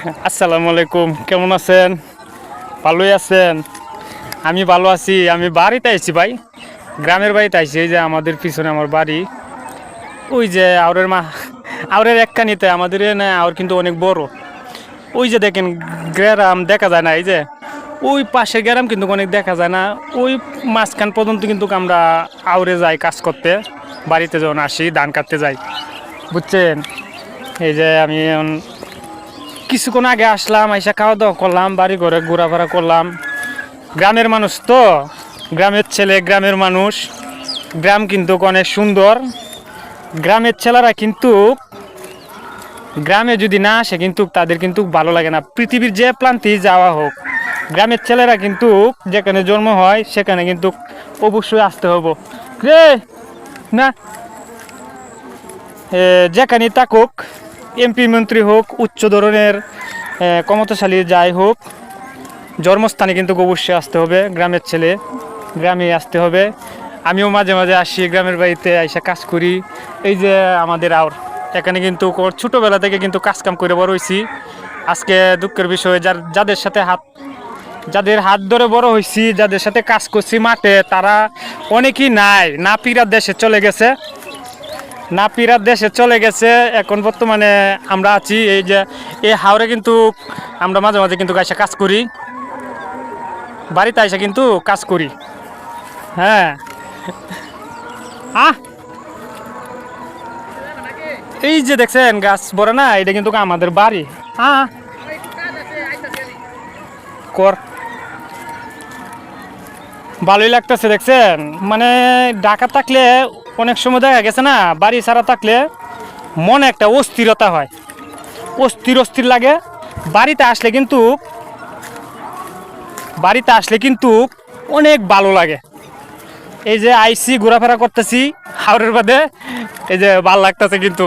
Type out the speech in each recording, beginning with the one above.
আসসালামু আলাইকুম, কেমন আছেন? ভালোই আছেন? আমি ভালো আছি, আমি বাড়িতে আইছি ভাই, গ্রামের বাড়িতে আইছি, এই যে আমাদের পিছনে আমার বাড়ি। ওই যে আউরের মা, আউরের একখানিতে, আমাদের না আউর কিন্তু অনেক বড়। ওই যে দেখেন, গ্রাম দেখা যায় না, এই যে। ওই পাশের গ্রাম কিন্তু অনেক দেখা যায় না, ওই মাঝখান পর্যন্ত কিন্তু আমরা আউরে যাই কাজ করতে, বাড়িতে যখন আসি, ধান কাটতে যাই। বুঝছেন? এই যে আমি কিছুক্ষণ আগে আসলাম, আইসা খাওয়া দাওয়া করলাম, বাড়ি ঘরে ঘোরাফেরা করলাম। গ্রামের মানুষ তো, গ্রামের ছেলে, গ্রামের মানুষ। গ্রাম কিন্তু অনেক সুন্দর। গ্রামের ছেলেরা কিন্তু, গ্রামে যদি না আসে কিন্তু তাদের কিন্তু ভালো লাগে না। পৃথিবীর যে প্রান্তেই যাওয়া হোক, গ্রামের ছেলেরা কিন্তু যেখানে জন্ম হয়, সেখানে কিন্তু অবশ্যই আসতে হব। রে, না। যেখানে থাকুক এমপি মন্ত্রী হোক, উচ্চ ধরনের ক্ষমতাশালী যাই হোক, জন্মস্থানে কিন্তু অবশ্যই আসতে হবে, গ্রামের ছেলে, গ্রামে আসতে হবে। আমিও মাঝে মাঝে আসি, গ্রামের বাড়িতে এসে কাজ করি। এই যে আমাদের আর এখানে কিন্তু ছোটোবেলা থেকে কিন্তু কাজ কাম করে বড় হয়েছি আজকে দুঃখের বিষয়, যার, যাদের সাথে হাত, যাদের হাত ধরে বড় হয়েছি যাদের সাথে কাজ করছি মাঠে, তারা অনেকেই নাই নাপিরার দেশে চলে গেছে। নাপিরার দেশে চলে গেছে। এখন বর্তমানে আমরা আছি এই যে, এই হাওড়ে কিন্তু আমরা মাঝে মাঝে কিন্তু এসে কাজ করি। বাড়িতে এসে কিন্তু কাজ করি। হ্যাঁ। আহ! এই যে দেখছেন গাছ বড় না, এটা কিন্তু আমাদের বাড়ি। হ্যাঁ কর। ভালোই লাগতেছে দেখছেন। মানে ঢাকা থাকলে অনেক সময় দেখা গেছে না, বাড়ি ছাড়া থাকলে মনে একটা অস্থিরতা হয়। অস্থির অস্থির লাগে। বাড়িতে আসলে কিন্তু, বাড়িতে আসলে কিন্তু অনেক ভালো লাগে। এই যে আইসি, ঘোরাফেরা করতেছি হাওড়ের বাদে, এই যে ভালো লাগতেছে কিন্তু।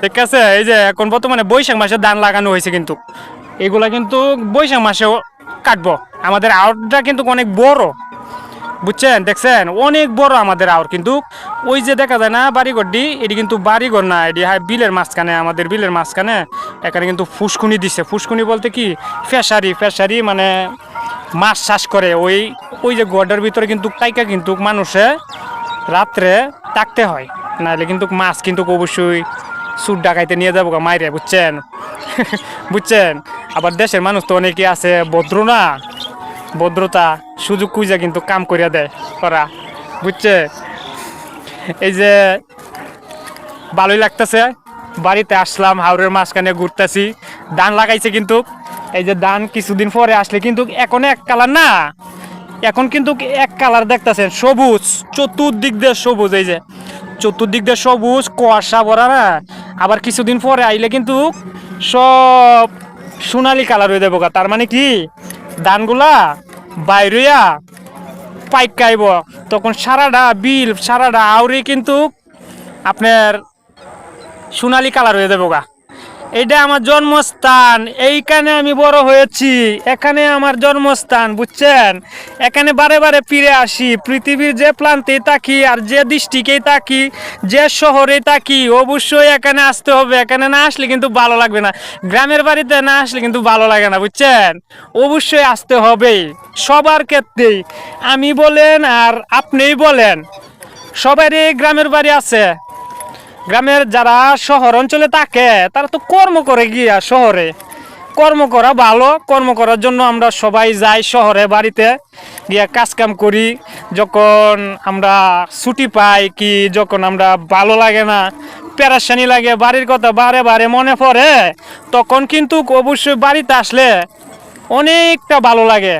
ঠিক আছে, এই যে এখন বর্তমানে বৈশাখ মাসে ধান লাগানো হয়েছে কিন্তু। এগুলা কিন্তু বৈশাখ মাসেও কাটবো। আমাদের আউটটা কিন্তু অনেক বড়। বুঝছেন? দেখছেন? অনেক বড় আমাদের আউর কিন্তু। ওই যে দেখা যায় না বাড়িঘরটি এটি কিন্তু বাড়িঘর না, এটি হয় বিলের মাঝখানে, আমাদের বিলের মাঝখানে। এখানে কিন্তু ফুসকুনি দিছে। ফুসকুনি বলতে কি? ফেসারি ফেসারি মানে মাছ চাষ করে। ওই ওই যে গডের ভিতরে কিন্তু টাইকা কিন্তু মানুষে রাত্রে থাকতে হয়। নাহলে কিন্তু মাছ কিন্তু অবশ্যই সুর ডাকাইতে নিয়ে যাব মাইরে, বুঝছেন? বুঝছেন? আবার দেশের মানুষ তো অনেকেই আছে, ভদ্র না। ভদ্রতা, সুযোগ কুইজা কিন্তু কাম করিয়া দেয়, করা। বুঝছে? এই যে, ভালোই লাগতেছে। বাড়িতে আসলাম হাওড়ের মাঝখানে ঘুরতেছি। ধান লাগাইছে কিন্তু। এই যে ধান কিছুদিন পরে আসলে কিন্তু এখন এক কালার না। এখন কিন্তু এক কালার দেখতেছেন, সবুজ। চতুর্দিক দিয়ে সবুজ, এই যে। চতুর্দিক দিয়ে সবুজ, কুয়াশা ভরা, না? আবার কিছুদিন পরে আইলে কিন্তু সব সোনালি কালার হয়ে দেবো তার মানে কি? ধানগুলা পাইক পাইকাইব। তখন সারাটা বিল সারাটা আউরি কিন্তু আপনার সোনালি কালার হয়ে যাব গা এটা আমার জন্মস্থান, এইখানে আমি বড় হয়েছি, এখানে আমার জন্মস্থান, বুঝছেন? এখানে বারে বারে ফিরে আসি, পৃথিবীর যে প্রান্তে থাকি আর যে দৃষ্টিকেই থাকি, যে শহরে থাকি, অবশ্যই এখানে আসতে হবে, এখানে না আসলে কিন্তু ভালো লাগবে না। গ্রামের বাড়িতে না আসলে কিন্তু ভালো লাগে না, বুঝছেন? অবশ্যই আসতে হবে, সবার ক্ষেত্রেই। আমি বলেন আর আপনিই বলেন, সবারই গ্রামের বাড়ি আছে। গ্রামের যারা শহর অঞ্চলে থাকে, তারা তো কর্ম করে গিয়া শহরে। কর্ম করা ভালো, কর্ম করার জন্য আমরা সবাই যাই শহরে, বাড়িতে গিয়া কাজ কাম করি। যখন আমরা ছুটি পাই কি, যখন আমরা ভালো লাগে না প্যারাসানি লাগে, বাড়ির কথা বারে বারে মনে পড়ে, তখন কিন্তু অবশ্যই বাড়িতে আসলে অনেকটা ভালো লাগে।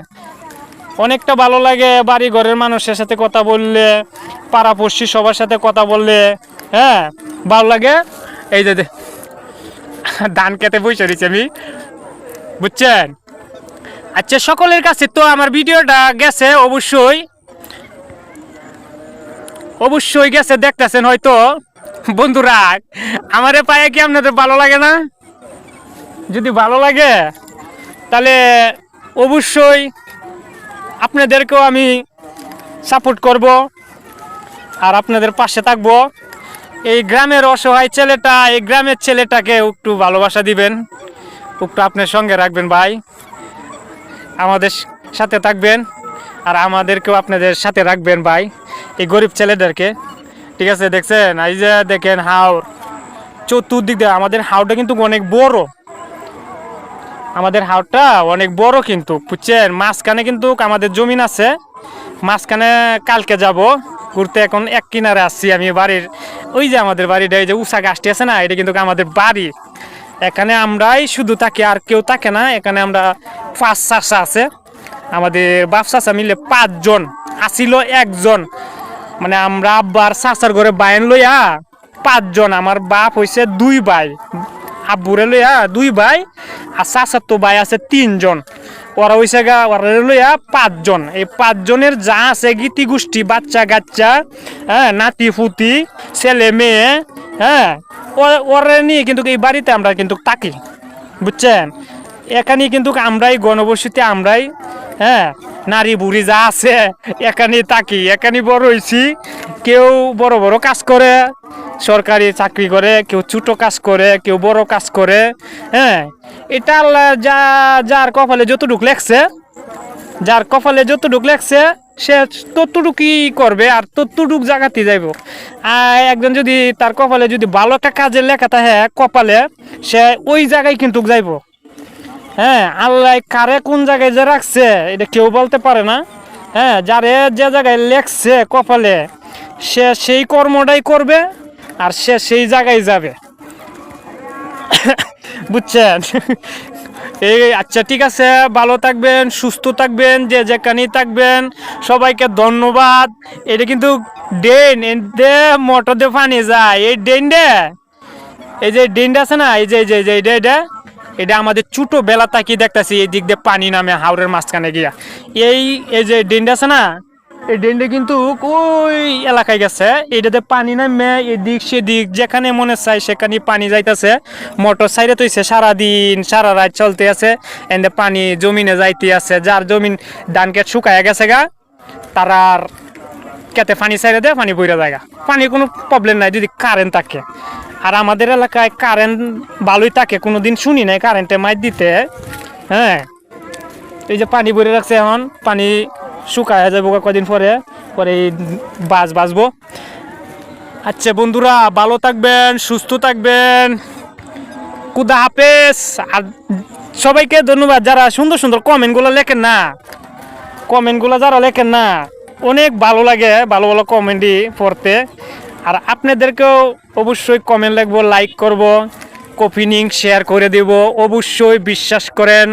অনেকটা ভালো লাগে বাড়ি ঘরের মানুষের সাথে কথা বললে, পাড়াপড়শি সবার সাথে কথা বললে হ্যাঁ ভালো লাগে। এই যে ধান খেতে বসে রয়েছি আমি। বুঝছেন? আচ্ছা সকলের কাছে তো আমার ভিডিওটা গেছে অবশ্যই। অবশ্যই গেছে, দেখতেছেন হয়তো। বন্ধুরা, আমারে পায়ে কি আপনাদের ভালো লাগে না? যদি ভালো লাগে, তাহলে অবশ্যই আপনাদেরকেও আমি সাপোর্ট করব। আর আপনাদের পাশে থাকব। এই গ্রামের অসহায় ছেলেটা, এই গ্রামের ছেলেটাকে একটু ভালোবাসা দিবেন। একটু আপনার সঙ্গে রাখবেন ভাই। আমাদের সাথে থাকবেন আর আমাদেরকেও আপনাদের সাথে রাখবেন ভাই, এই গরিব ছেলেদেরকে। ঠিক আছে, দেখছেন? এই যে দেখেন হাওড় চতুর্দিক দিয়ে আমাদের হাওড়টা কিন্তু অনেক বড়। আমাদের হাওড়টা অনেক বড় কিন্তু, বুঝছেন? মাঝখানে কিন্তু আমাদের জমিন আছে। মাঝখানে কালকে যাব। ঘুরতে এখন এক কিনারে আসছি আমি বাড়ির, ওই যে আমাদের বাড়িটা, এই যে উষা গাছটি আছে না, এটা কিন্তু আমাদের বাড়ি। এখানে আমরাই শুধু থাকি আর কেউ থাকে না, এখানে আমরা পাঁচ চাষা আছে। আমাদের বাপ চাষা মিলে পাঁচজন, আসিল একজন। মানে আমরা আব্বার চাষার ঘরে বাইন লইয়া পাঁচজন, আমার বাপ হইছে দুই ভাই। আব্বুরে লইয়া দুই ভাই আর চাচার তো ভাই আছে তিনজন। ওরা হইছে গা, ওরা লইয়া পাঁচজন। এই পাঁচজনের যা আছে গীতি গোষ্ঠী বাচ্চা কাচ্চা হ্যাঁ নাতি ফুতি ছেলে, মেয়ে হ্যাঁ ওরা নিয়ে কিন্তু এই বাড়িতে আমরা কিন্তু থাকি, বুঝছেন? এখানে কিন্তু আমরাই গণবসতি আমরাই হ্যাঁ নারী বুড়ি যা আছে এখানে থাকি এখানে বড় হয়েছি কেউ বড় বড় কাজ করে সরকারি চাকরি করে, কেউ ছোটো কাজ করে, কেউ বড় কাজ করে হ্যাঁ? এটা যা, যার কপালে যতটুক লেখছে, যার কপালে যতটুক লেখছে, সে ততটুকুই করবে আর ততটুক জায়গাতে যাইব। আর একজন যদি তার কপালে যদি ভালো একটা কাজের লেখা থাকে কপালে, সে ওই জায়গায় কিন্তু যাইব। হ্যাঁ আল্লাহ কারে কোন জায়গায় যে রাখছে, এটা কেউ বলতে পারে না। হ্যাঁ যারে যে জায়গায় লেখছে কপালে, সে সেই কর্মটাই করবে আর সে সেই জায়গায় যাবে। বুঝছেন? এই আচ্ছা ঠিক আছে, ভালো থাকবেন, সুস্থ থাকবেন, যে যেখানেই থাকবেন, সবাইকে ধন্যবাদ। এটা কিন্তু ড্রেন দে মোটর দিয়ে পানি যায়, এই ড্রেন দে এই যে ড্রেনটা আছে না, এই যে এই যে এই যে এটা এটা এটা আমাদের ছোটো বেলা তাকিয়ে দেখতেছি, এই দিক দিয়ে পানি নামে হাওড়ের মাঝখানে গিয়া। এই এই যে ড্রেনটা আছে না এই ড্রেনটা কিন্তু ওই এলাকায় গেছে? এটাতে পানি নামে এদিক সেদিক, যেখানে মনে চাই সেখানে পানি যাইতেছে। মোটর সাইডে তৈছে সারাদিন, সারা রাত চলতে আছে। এনে পানি জমিনে যাইতে আছে। যার জমিন ধান ক্ষেত শুকায় গেছে গা, তারা আর কেতে পানি সাইডে দেয় পানি বইরা জায়গা পানির কোনো প্রবলেম নাই, যদি কারেন্ট থাকে। আর আমাদের এলাকায় কারেন্ট ভালোই থাকে কোনো দিন শুনি নাই কারেন্টে মাইর দিতে। হ্যাঁ এই যে পানি ভরে রাখছে এখন, পানি শুকায় যাব কদিন পরে পরে বাস বাসবো আচ্ছা বন্ধুরা, ভালো থাকবেন, সুস্থ থাকবেন। কুদা হাফেজ। আর সবাইকে ধন্যবাদ যারা সুন্দর সুন্দর কমেন্টগুলো লেখেন না। কমেন্টগুলো যারা লেখেন না, অনেক ভালো লাগে ভালো ভালো কমেন্টই পড়তে। আর আপনাদেরকেও অবশ্যই কমেন্ট লিখব, লাইক করব কপিনিং শেয়ার করে দেব, অবশ্যই বিশ্বাস করেন।